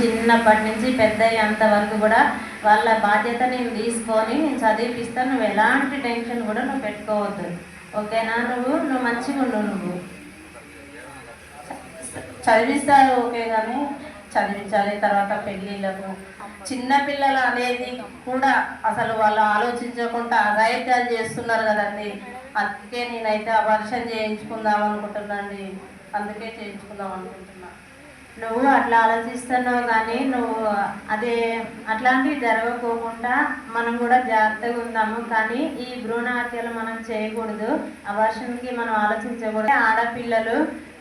చిన్నప్పటి నుంచి పెద్ద అయ్యేంత వరకు కూడా వాళ్ళ బాధ్యత నేను తీసుకొని నేను చదివిపిస్తాను నువ్వు ఎలాంటి టెన్షన్ కూడా నువ్వు పెట్టుకోవద్దు. ఓకేనా? నువ్వు నువ్వు మంచిగా ఉండు నువ్వు. చదివిస్తారు ఓకే కానీ చదివించాలి తర్వాత పెళ్ళిళ్ళకు. చిన్నపిల్లలు అనేది కూడా అసలు వాళ్ళు ఆలోచించకుండా అఘాయిత్యాలు చేస్తున్నారు కదండి. అందుకే నేనైతే అవర్షన్ చేయించుకుందాం అనుకుంటున్నాను అందుకే చేయించుకుందాం అనుకుంటున్నాను. నువ్వు అట్లా ఆలోచిస్తున్నావు కానీ నువ్వు అదే అట్లాంటివి జరగకోకుండా మనం కూడా జాగ్రత్తగా ఉందాము. కానీ ఈ భ్రూణ హత్యలు మనం చేయకూడదు. అవర్షన్కి మనం ఆలోచించకూడదు. ఆడపిల్లలు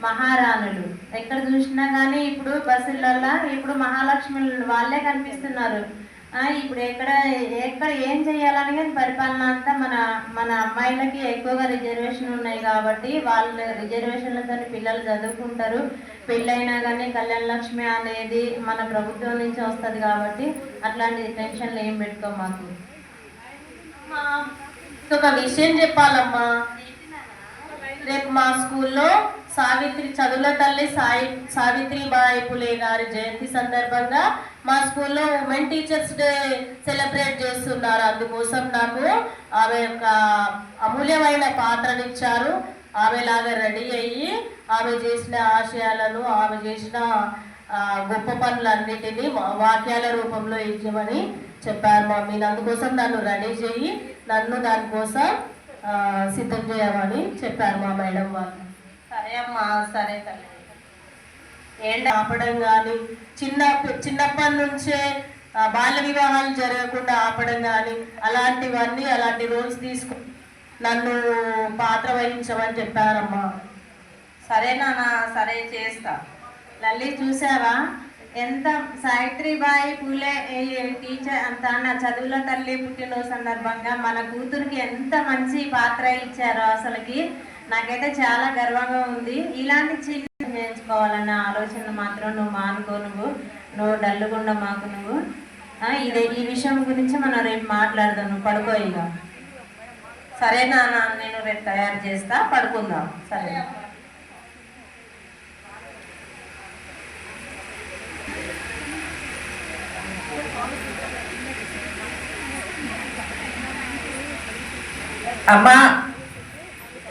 మహారాణులు. ఎక్కడ చూసినా కానీ ఇప్పుడు బస్సులల్లో ఇప్పుడు మహాలక్ష్మి వాళ్ళే కనిపిస్తున్నారు. ఇప్పుడు ఎక్కడ ఎక్కడ ఏం చేయాలని కానీ పరిపాలన అంతా మన మన అమ్మాయిలకి ఎక్కువగా రిజర్వేషన్ ఉన్నాయి కాబట్టి వాళ్ళ రిజర్వేషన్లతో పిల్లలు చదువుకుంటారు. పెళ్ళైనా కానీ కళ్యాణ లక్ష్మి అనేది మన ప్రభుత్వం నుంచి వస్తుంది కాబట్టి అట్లాంటి టెన్షన్లు ఏం పెట్టుకో మాకు. ఒక విషయం చెప్పాలమ్మా. రేపు మా స్కూల్లో సావిత్రి చదువుల తల్లి సాయి సావిత్రిబాయి పులే గారి జయంతి సందర్భంగా మా స్కూల్లో ఉమెన్ టీచర్స్ డే సెలబ్రేట్ చేస్తున్నారు. అందుకోసం నాకు ఆమె యొక్క అమూల్యమైన పాత్రనిచ్చారు ఆమెలాగా రెడీ అయ్యి ఆమె చేసిన ఆశయాలను ఆమె చేసిన గొప్ప పనులన్నిటినీ వాక్యాల రూపంలో ఇచ్చమని చెప్పారు మమ్మీ. అందుకోసం నన్ను రెడీ చేయి నన్ను దానికోసం సిద్ధం చేయమని చెప్పారు మా మేడం వాళ్ళు. సరే అమ్మా సరే తల్లి. ఏంటి ఆపడం కానీ చిన్న చిన్నప్పటి నుంచే బాల్య వివాహాలు జరగకుండా ఆపడం కానీ అలాంటివన్నీ అలాంటి రూల్స్ తీసుకు నన్ను పాత్ర వహించమని చెప్పారమ్మా. సరే నాన్న సరే చేస్తా. లల్లి చూసావా? ఎంత సావిత్రిబాయి పూలే ఏ టీచర్ అంత నా చదువుల తల్లి పుట్టినరోజు సందర్భంగా మన కూతురికి ఎంత మంచి పాత్ర ఇచ్చారో అసలుకి నాకైతే చాలా గర్వంగా ఉంది. ఇలాంటి చిన్న చేయించుకోవాలన్న ఆలోచన మాత్రం నువ్వు మానుకో నువ్వు. నువ్వు డల్లుగుండా మాకు నువ్వు. ఇదే ఈ విషయం గురించి మనం రేపు మాట్లాడదాం. నువ్వు పడుకో ఇక సరే నాన్న నేను రేపు తయారు చేస్తా. పడుకుందాం. సరే.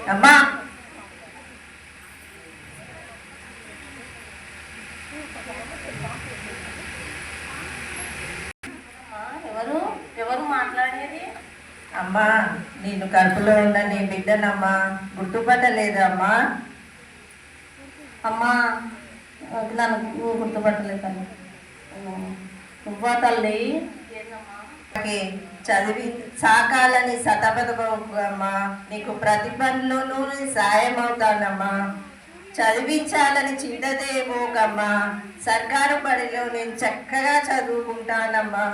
అమ్మా ఆ, ఎవరు ఎవరు మాట్లాడేది అమ్మా నేను కడుపులో ఉన్న నీ బిడ్డనమ్మా గుర్తుపట్టలేదమ్మా అమ్మా. నన్ను గుర్తుపట్టలేదు తల్లి నువ్వా తల్లి? చదివి సాకాలని సతపదమ్మా నీకు ప్రతి పనిలోనూ సాయం అవుతానమ్మా చదివించాలని చింతదేవోకమ్మా సర్కారు బడిలో నేను చక్కగా చదువుకుంటానమ్మా.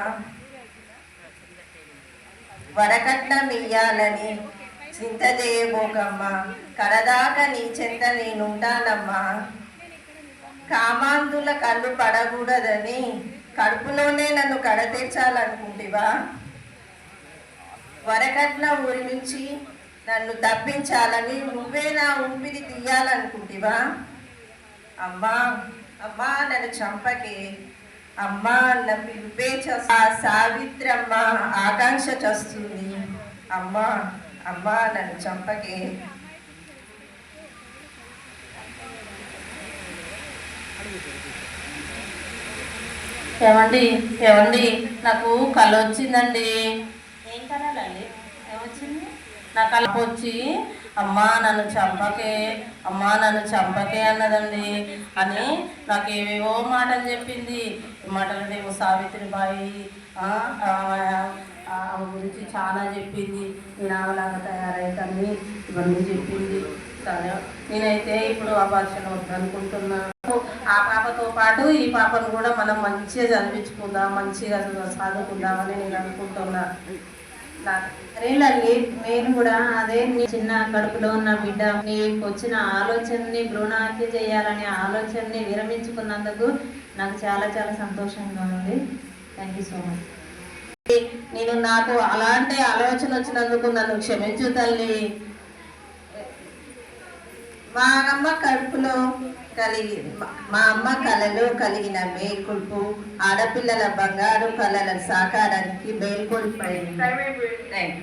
వరకట్ల మియ్యాలని చింత చేయబోకమ్మ కడదాక నీ చెంత నేనుంటానమ్మా. కామాంధుల కళ్ళు పడకూడదని కడుపులోనే నన్ను కడతీర్చాలనుకుంటివా? వరకట్న ఊరి నుంచి నన్ను తప్పించాలని నువ్వే నా ఊపిరి తీయాలనుకుంటివా? అమ్మా అమ్మా నన్ను చంపకే అమ్మా అన్న పిలిపే ఆ సావిత్రమ్మ ఆకాంక్ష చస్తుంది అమ్మా అమ్మా నన్ను చంపకే. ఏమండి ఏమండి నాకు కళ వచ్చిందండి ఏం కళాలండి ఏమొచ్చింది? నా కళ వచ్చి అమ్మా నన్ను చంపకే అమ్మా నన్ను చంపకే అన్నదండి. అని నాకు ఏవేవో మాటలు చెప్పింది. ఈ మాటలు ఏమో సావిత్రిబాయి ఆమె గురించి చాలా చెప్పింది. నేను ఆమెలాగా తయారైతానని ఇవన్నీ చెప్పింది. సరే నేనైతే ఇప్పుడు ఆ అపార్షన్ వద్దనుకుంటున్నాను ఆ పాపతో పాటు ఈ పాపను కూడా మనం మంచిగా చదివించుకుందాం మంచిగా చదువుకుందామని నేను అనుకుంటున్నాను నాకు- అరే నేను కూడా అదే నీ చిన్న కడుపులో ఉన్న బిడ్డ నీకు వచ్చిన ఆలోచనని భ్రూణహత్య చేయాలనే ఆలోచనని విరమించుకున్నందుకు నాకు చాలా చాలా సంతోషంగా ఉంది. థ్యాంక్ యూ సో మచ్ నేను నాకు అలాంటి ఆలోచన వచ్చినందుకు నన్ను క్షమించు తల్లి. మా అమ్మ కడుపులో కలిగి మా అమ్మ కళలో కలిగిన మేల్కొల్పు ఆడపిల్లల బంగారు కళల సాకారానికి మేల్కొల్పైంది థ్యాంక్